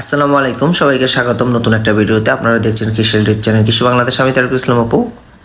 আসসালামু আলাইকুম, সবাইকে স্বাগতম নতুন একটা ভিডিওতে। আপনারা দেখছেন কৃষি রিট চ্যানেল কৃষি বাংলাদেশ। আমি তারক ইসলাম আপু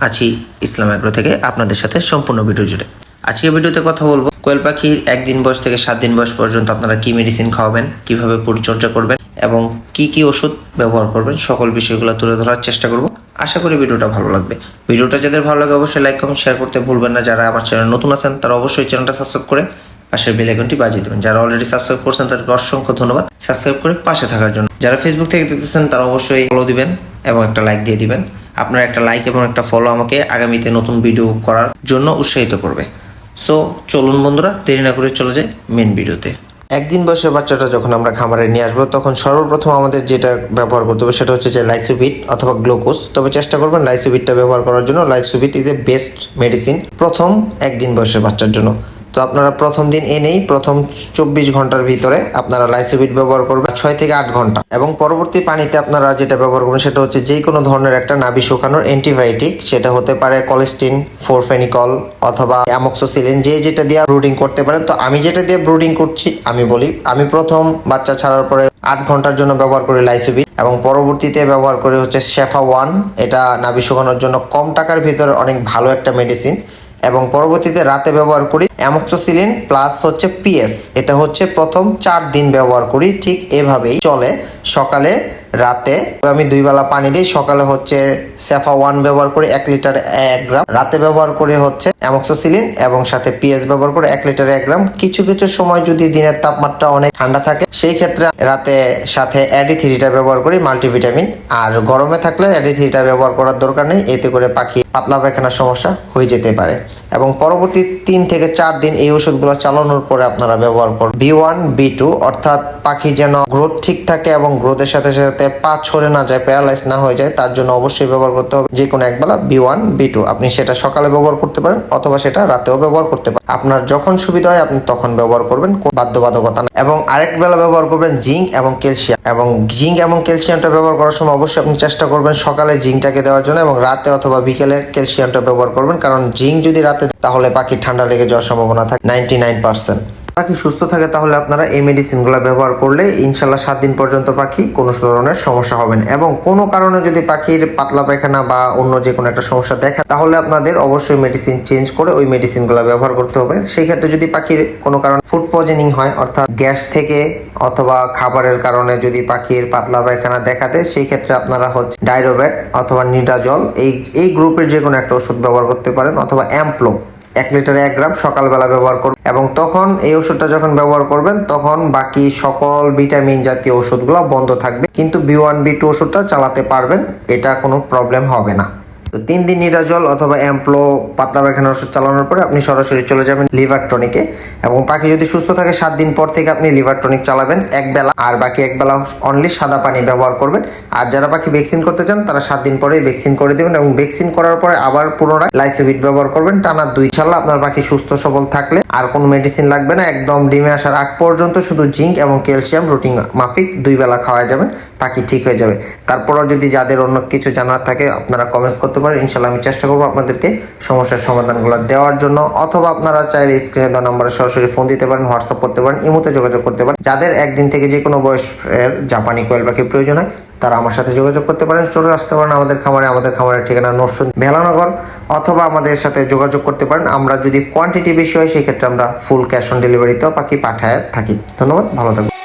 আছি ইসলাম অ্যাগ্রো থেকে আপনাদের সাথে সম্পূর্ণ ভিডিও জুড়ে। আজকে ভিডিওতে কথা বলব, কোয়েল পাখির একদিন বয়স থেকে সাত দিন বয়স পর্যন্ত আপনারা কি মেডিসিন খাওয়াবেন, কীভাবে পরিচর্যা করবেন এবং কি কি ওষুধ ব্যবহার করবেন, সকল বিষয়গুলো তুলে ধরার চেষ্টা করব। আশা করি ভিডিওটা ভালো লাগবে। ভিডিওটা যাদের ভালো লাগে অবশ্যই লাইক কমেন্ট শেয়ার করতে ভুলবেন না। যারা আমার চ্যানেল নতুন আছেন, তারা অবশ্যই চ্যানেলটা সাবস্ক্রাইব করে পাশের বেল আইকনটি বাজিয়ে দেবেন। যারা অলরেডি সাবস্ক্রাইব করছেন, তাদেরকে অসংখ্য ধন্যবাদ। সাবস্ক্রাইব করে পাশে থাকার জন্য। যারা ফেসবুক থেকে দেখতেছেন, তারা অবশ্যই ফলো দিবেন এবং একটা লাইক দিয়ে দিবেন। আপনার একটা লাইক এবং একটা ফলো আমাকে আগামীতে নতুন ভিডিও করার জন্য উৎসাহিত করবে। সো চলুন বন্ধুরা, দেরি না করে চলে যাই মেন ভিডিওতে একদিন বয়সের বাচ্চাটা যখন আমরা খামারে নিয়ে আসব, তখন সর্বপ্রথম আমাদের যেটা ব্যবহার করতে হবে, সেটা হচ্ছে যে লাইসোবিট অথবা গ্লুকোজ তবে চেষ্টা করবেন লাইসোবিটটা ব্যবহার করার জন্য। Lysovit is a best medicine প্রথম একদিন বয়সের বাচ্চার জন্য। তো আপনারা প্রথম দিন এনেই প্রথম চব্বিশ ঘণ্টার ভিতরে আপনারা লাইসোবিট ব্যবহার করবেন ছয় থেকে আট ঘণ্টা। এবং পরবর্তী পানিতে আপনারা যেটা ব্যবহার করবেন সেটা হচ্ছে যে কোনো ধরনের একটা নাভি শুকানোর অ্যান্টিবায়োটিক, সেটা হতে পারে কলেস্টিন, ফোরফেনিকল অথবা অ্যামক্সোসিলিন, যে যেটা দিয়ে ব্রুডিং করতে পারেন। তো আমি যেটা দিয়ে ব্রুডিং করছি, আমি বলি, আমি প্রথম বাচ্চা ছাড়ার পরে আট ঘণ্টার জন্য ব্যবহার করি লাইসোবিট। এবং পরবর্তীতে ব্যবহার করি হচ্ছে শেফা ওয়ান, এটা নাভি শুকানোর জন্য কম টাকার ভিতরে অনেক ভালো একটা মেডিসিন এবং পরবর্তীতে রাতে ব্যবহার করি অ্যামক্সোসিলিন প্লাস হচ্ছে পিএস। এটা হচ্ছে প্রথম চার দিন ব্যবহার করি, ঠিক এভাবেই চলে। সকালে রাতে। আমি দুই বেলা পানি দিই। সকালে হচ্ছে সেফা ওয়ান ব্যবহার করি, এক লিটার এক গ্রাম। রাতে ব্যবহার করে হচ্ছে অ্যামক্সোসিলিন এবং সাথে পিএস ব্যবহার করে, এক লিটার এক গ্রাম। কিছু কিছু সময় যদি দিনের তাপমাত্রা অনেক ঠান্ডা থাকে, সেই ক্ষেত্রে রাতে সাথে অ্যাডি থ্রিটা ব্যবহার করি মাল্টিভিটামিন আর গরমে থাকলে অ্যাডি থ্রিটা ব্যবহার করার দরকার নেই, এতে করে পাখি পাতলা পায়খানার সমস্যা হয়ে যেতে পারে। এবং পরবর্তী তিন থেকে চার দিন এই ওষুধগুলো চালানোর পরে আপনারা ব্যবহার করুন। বি ওয়ান বি টু অর্থাৎ পাখি যেন গ্রোথ ঠিক থাকে এবং গ্রোথের সাথে সাথে পা ছড়ে না যায় প্যারালাইজ না হয়ে যায়, তার জন্য অবশ্যই ব্যবহার করতে হবে। যে কোনো একবেলা বি ওয়ান বি টু আপনি সেটা সকালে ব্যবহার করতে পারেন অথবা সেটা রাতেও ব্যবহার করতে পারেন। আপনার যখন সুবিধা হয়, আপনি তখন ব্যবহার করবেন বাধ্যবাধকতা না এবং আরেক বেলা ব্যবহার করবেন জিঙ্ক এবং ক্যালসিয়াম। এবং জিঙ্ক এবং ক্যালসিয়ামটা ব্যবহার করার সময় অবশ্যই আপনি চেষ্টা করবেন সকালে জিঙ্কটাকে দেওয়ার জন্য এবং রাতে অথবা বিকেলে ক্যালসিয়ামটা ব্যবহার করবেন। কারণ জিঙ্ক যদি রাতে তাহলে পাখি ঠান্ডা লেগে যাওয়ার সম্ভাবনা থাকে নাইনটি নাইন পার্সেন্ট। পাখি সুস্থ থাকে তাহলে আপনারা এই মেডিসিনগুলো ব্যবহার করলে ইনশাল্লাহ সাত দিন পর্যন্ত পাখি কোনো ধরনের সমস্যা হবে না। এবং কোনো কারণে যদি পাখির পাতলা পায়খানা বা অন্য যে কোনো একটা সমস্যা দেখা, তাহলে আপনাদের অবশ্যই মেডিসিন চেঞ্জ করে ওই মেডিসিনগুলো ব্যবহার করতে হবে। সেই ক্ষেত্রে যদি পাখির কোনো কারণে ফুড পয়জনিং হয়, অর্থাৎ গ্যাস থেকে অথবা খাবারের কারণে যদি পাখির পাতলা পায়খানা দেখা দেয়, সেই ক্ষেত্রে আপনারা হচ্ছে ডাইরোব্যাট অথবা নিডাজল, এই এই গ্রুপের যে কোনো একটা ওষুধ ব্যবহার করতে পারেন অথবা অ্যাম্পলো। এক লিটারে এক গ্রাম সকালবেলা ব্যবহার করবেন এবং তখন এই ওষুধটা যখন ব্যবহার করবেন, তখন বাকি সকল ভিটামিন জাতীয় ওষুধগুলো বন্ধ থাকবে। কিন্তু বি ওয়ান বি টু ওষুধটা চালাতে পারবেন, এটা কোনো প্রবলেম হবে না। তো তিন দিন নিরাজল অথবা অ্যাম্পলো পাতলা পায়খানার ওষুধ চালানোর পরে আপনি সরাসরি চলে যাবেন লিভার টনিকে এবং পাখি যদি সুস্থ থাকে, সাত দিন পর থেকে আপনি লিভার টনিক চালাবেন এক বেলা। আর বাকি এক বেলা অনলি সাদা পানি ব্যবহার করবেন। আর যারা পাখি ভ্যাকসিন করতে চান, তারা সাত দিন পরেই ভ্যাকসিন করে দেবেন এবং ভ্যাকসিন করার পরে আবার পুনরায় লাইসোভিট ব্যবহার করবেন টানা দুই। সাল্লা আপনার পাখি সুস্থ, সবল থাকলে আর কোনো মেডিসিন লাগবে না। একদম ডিমে আসার আগ পর্যন্ত শুধু জিঙ্ক এবং ক্যালসিয়াম, রুটিন, মাফিক দুই বেলা খাওয়া যাবেন, পাখি ঠিক হয়ে যাবে। তারপরও যদি যাদের অন্য কিছু জানার থাকে, আপনারা কমেন্টস করতে পারেন ইনশাল্লাহ আমি চেষ্টা করব আপনাদেরকে সমস্যার সমাধানগুলো দেওয়ার জন্য। অথবা আপনারা চাইলে স্ক্রিনে দেওয়া নম্বরে সরাসরি ফোন দিতে পারেন, হোয়াটসঅ্যাপ করতে পারেন, ইমোতে যোগাযোগ করতে পারেন। যাদের একদিন থেকে যে কোনো বয়সের জাপানি কোয়েল পাখির প্রয়োজন হয়, তারা আমার সাথে যোগাযোগ করতে পারেন। চলে আসতে পারেন আমাদের খামারে, আমাদের খামারের ঠিকানা নরসুন ভেলানগর। অথবা আমাদের সাথে যোগাযোগ করতে পারেন। আমরা যদি কোয়ান্টিটি বেশি হয়, সেক্ষেত্রে আমরা ফুল ক্যাশ অন ডেলিভারিতেও পাখি পাঠায় থাকি। ধন্যবাদ, ভালো থাকবেন।